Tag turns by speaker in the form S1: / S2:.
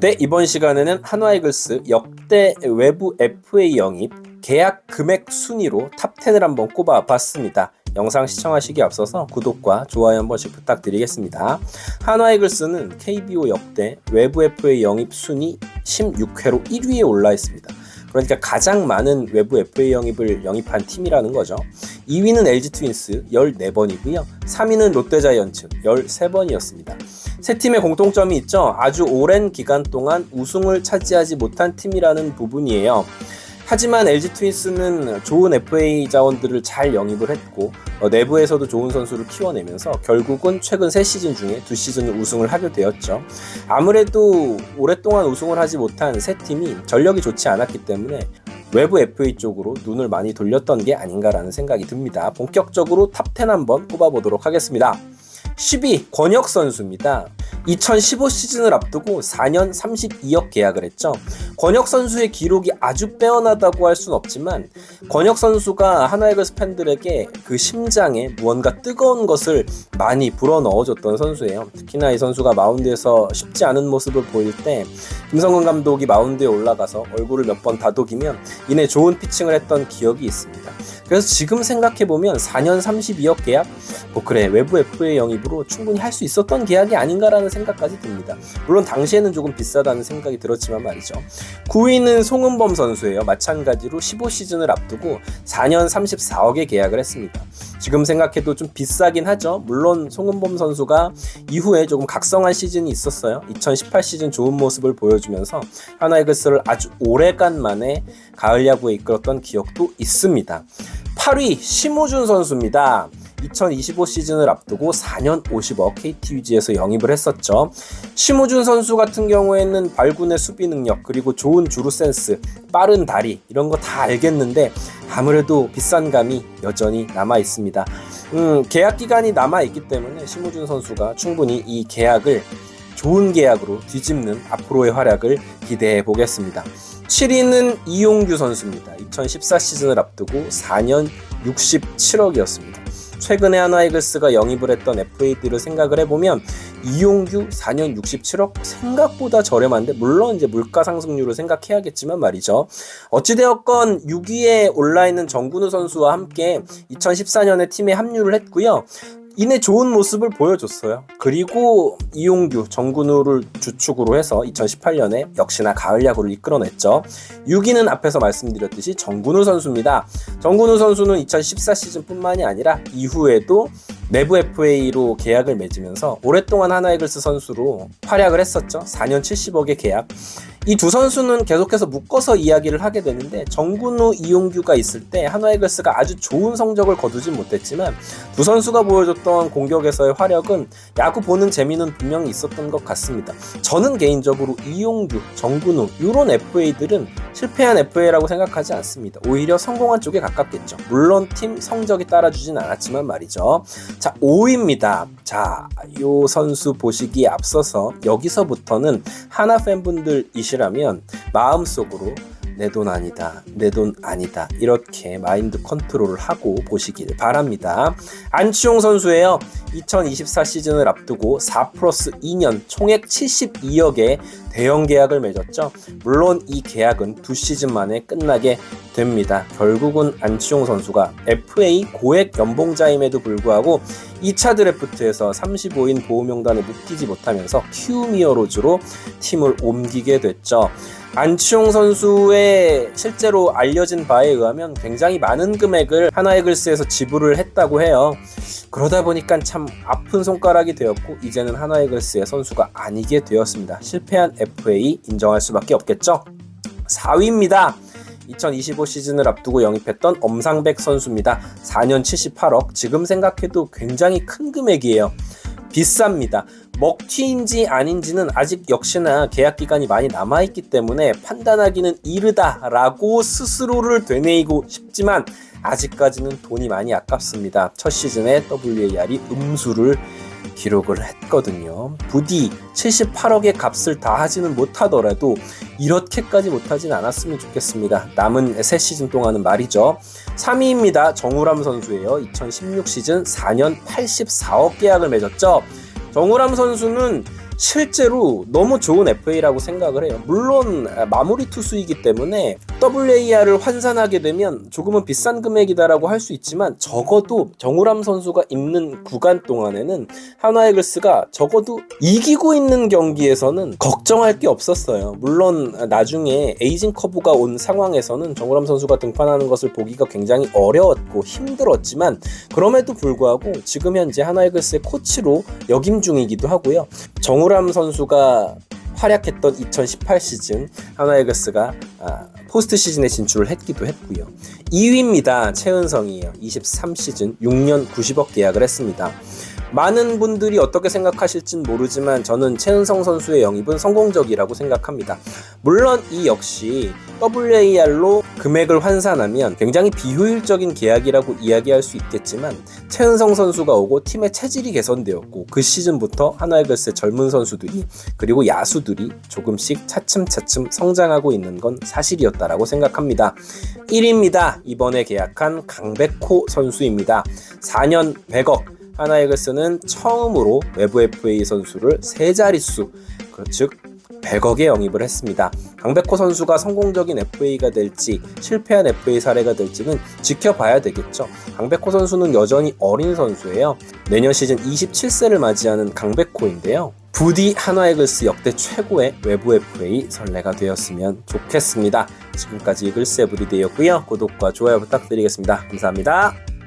S1: 네, 이번 시간에는 한화이글스 역대 외부 FA 영입 계약 금액 순위로 탑 10을 한번 꼽아봤습니다. 영상 시청하시기 앞서서 구독과 좋아요 한 번씩 부탁드리겠습니다. 한화이글스는 KBO 역대 외부 FA 영입 순위 16회로 1위에 올라 있습니다. 그러니까 가장 많은 외부 FA 영입을 영입한 팀이라는 거죠. 2위는 LG 트윈스 14번이고요. 3위는 롯데자이언츠 13번이었습니다. 세 팀의 공통점이 있죠. 아주 오랜 기간 동안 우승을 차지하지 못한 팀이라는 부분이에요. 하지만 LG 트윈스는 좋은 FA 자원들을 잘 영입을 했고 어, 내부에서도 좋은 선수를 키워내면서 결국은 최근 세 시즌 중에 두 시즌을 우승을 하게 되었죠. 아무래도 오랫동안 우승을 하지 못한 세 팀이 전력이 좋지 않았기 때문에 외부 FA 쪽으로 눈을 많이 돌렸던 게 아닌가라는 생각이 듭니다. 본격적으로 탑10 한번 꼽아보도록 하겠습니다. 10위 권혁 선수입니다. 2015 시즌을 앞두고 4년 32억 계약을 했죠. 권혁 선수의 기록이 아주 빼어나다고 할 수는 없지만 권혁 선수가 하나이글스 팬들에게 그 심장에 무언가 뜨거운 것을 많이 불어넣어줬던 선수예요. 특히나 이 선수가 마운드에서 쉽지 않은 모습을 보일 때 김성근 감독이 마운드에 올라가서 얼굴을 몇 번 다독이면 이내 좋은 피칭을 했던 기억이 있습니다. 그래서 지금 생각해보면 4년 32억 계약? 뭐 그래 외부 FA 영입으로 충분히 할 수 있었던 계약이 아닌가라는 생각 까지 듭니다. 물론 당시에는 조금 비싸다는 생각이 들었지만 말이죠. 9위는 송은범 선수예요. 마찬가지로 15시즌을 앞두고 4년 34억에 계약을 했습니다. 지금 생각해도 좀 비싸긴 하죠. 물론 송은범 선수가 이후에 조금 각성한 시즌이 있었어요. 2018 시즌 좋은 모습을 보여주면서 하나이글스를 아주 오래간 만에 가을 야구에 이끌었던 기억도 있습니다. 8위 심우준 선수입니다. 2025 시즌을 앞두고 4년 50억 KT 위즈에서 영입을 했었죠. 심우준 선수 같은 경우에는 발군의 수비 능력 그리고 좋은 주루 센스, 빠른 다리 이런 거 다 알겠는데 아무래도 비싼 감이 여전히 남아 있습니다. 음, 계약 기간이 남아 있기 때문에 심우준 선수가 충분히 이 계약을 좋은 계약으로 뒤집는 앞으로의 활약을 기대해 보겠습니다. 7위는 이용규 선수입니다. 2014 시즌을 앞두고 4년 67억이었습니다. 최근에 하나이글스가 영입을 했던 FA들을 생각을 해보면 이용규 4년 67억 생각보다 저렴한데 물론 이제 물가 상승률을 생각해야겠지만 말이죠. 어찌되었건 6위에 올라 있는 정근우 선수와 함께 2014년에 팀에 합류를 했고요. 이내 좋은 모습을 보여줬어요. 그리고 이용규, 정근우를 주축으로 해서 2018년에 역시나 가을 야구를 이끌어냈죠. 6위는 앞에서 말씀드렸듯이 정근우 선수입니다. 정근우 선수는 2014 시즌뿐만이 아니라 이후에도 내부 FA로 계약을 맺으면서 오랫동안 하나이글스 선수로 활약을 했었죠. 4년 70억의 계약. 이 두 선수는 계속해서 묶어서 이야기를 하게 되는데 정근우, 이용규가 있을 때 하나이글스가 아주 좋은 성적을 거두진 못했지만 두 선수가 보여줬던 공격에서의 화력은 야구 보는 재미는 분명히 있었던 것 같습니다. 저는 개인적으로 이용규, 정근우 이런 FA들은 실패한 FA라고 생각하지 않습니다. 오히려 성공한 쪽에 가깝겠죠. 물론 팀 성적이 따라주진 않았지만 말이죠. 자, 5위입니다. 자, 요 선수 보시기에 앞서서 여기서부터는 하나 팬분들 이 시라면 마음속으로 내 돈 아니다, 내 돈 아니다 이렇게 마인드 컨트롤을 하고 보시길 바랍니다. 안치홍 선수예요. 2024 시즌을 앞두고 4 플러스 2년 총액 72억의 대형 계약을 맺었죠. 물론 이 계약은 두 시즌 만에 끝나게 됩니다. 결국은 안치홍 선수가 FA 고액 연봉자임에도 불구하고 2차 드래프트에서 35인 보호명단에 묶이지 못하면서 키우미어로즈로 팀을 옮기게 됐죠. 안치홍 선수의 실제로 알려진 바에 의하면 굉장히 많은 금액을 하나이글스에서 지불을 했다고 해요. 그러다 보니까 참 아픈 손가락이 되었고 이제는 하나이글스의 선수가 아니게 되었습니다. 실패한 FA 인정할 수밖에 없겠죠. 4위입니다. 2025 시즌을 앞두고 영입했던 엄상백 선수입니다. 4년 78억. 지금 생각해도 굉장히 큰 금액이에요. 비쌉니다. 먹튀인지 아닌지는 아직 역시나 계약 기간이 많이 남아있기 때문에 판단하기는 이르다라고 스스로를 되뇌이고 싶지만 아직까지는 돈이 많이 아깝습니다. 첫 시즌에 WAR이 음수를 기록을 했거든요. 부디 78억의 값을 다 하지는 못하더라도 이렇게까지 못하진 않았으면 좋겠습니다. 남은 새 시즌 동안은 말이죠. 3위입니다. 정우람 선수예요. 2016 시즌 4년 84억 계약을 맺었죠. 정우람 선수는 실제로 너무 좋은 FA라고 생각을 해요. 물론 마무리 투수이기 때문에 WAR을 환산하게 되면 조금은 비싼 금액이다라고 할 수 있지만 적어도 정우람 선수가 있는 구간 동안에는 하나이글스가 적어도 이기고 있는 경기에서는 걱정할 게 없었어요. 물론 나중에 에이징 커브가 온 상황에서는 정우람 선수가 등판하는 것을 보기가 굉장히 어려웠고 힘들었지만 그럼에도 불구하고 지금 현재 하나이글스의 코치로 역임 중이기도 하고요. 정우 람 선수가 활약했던 2018 시즌 하나이글스가 아, 포스트 시즌에 진출을 했기도 했고요. 2위입니다. 최은성이에요. 23 시즌 6년 90억 계약을 했습니다. 많은 분들이 어떻게 생각하실진 모르지만 저는 최은성 선수의 영입은 성공적이라고 생각합니다. 물론 이 역시 WAR로 금액을 환산하면 굉장히 비효율적인 계약이라고 이야기할 수 있겠지만 최은성 선수가 오고 팀의 체질이 개선되었고 그 시즌부터 하나이글스의 젊은 선수들이 그리고 야수들이 조금씩 차츰차츰 성장하고 있는 건 사실이었다라고 생각합니다. 1위입니다. 이번에 계약한 강백호 선수입니다. 4년 100억 하나이글스는 처음으로 외부 FA 선수를 세 자릿수 그즉 100억에 영입을 했습니다. 강백호 선수가 성공적인 FA가 될지 실패한 FA 사례가 될지는 지켜봐야 되겠죠. 강백호 선수는 여전히 어린 선수예요. 내년 시즌 27세를 맞이하는 강백호인데요. 부디 한화이글스 역대 최고의 외부 FA 선례가 되었으면 좋겠습니다. 지금까지 이글스 에브리데이였고요. 구독과 좋아요 부탁드리겠습니다. 감사합니다.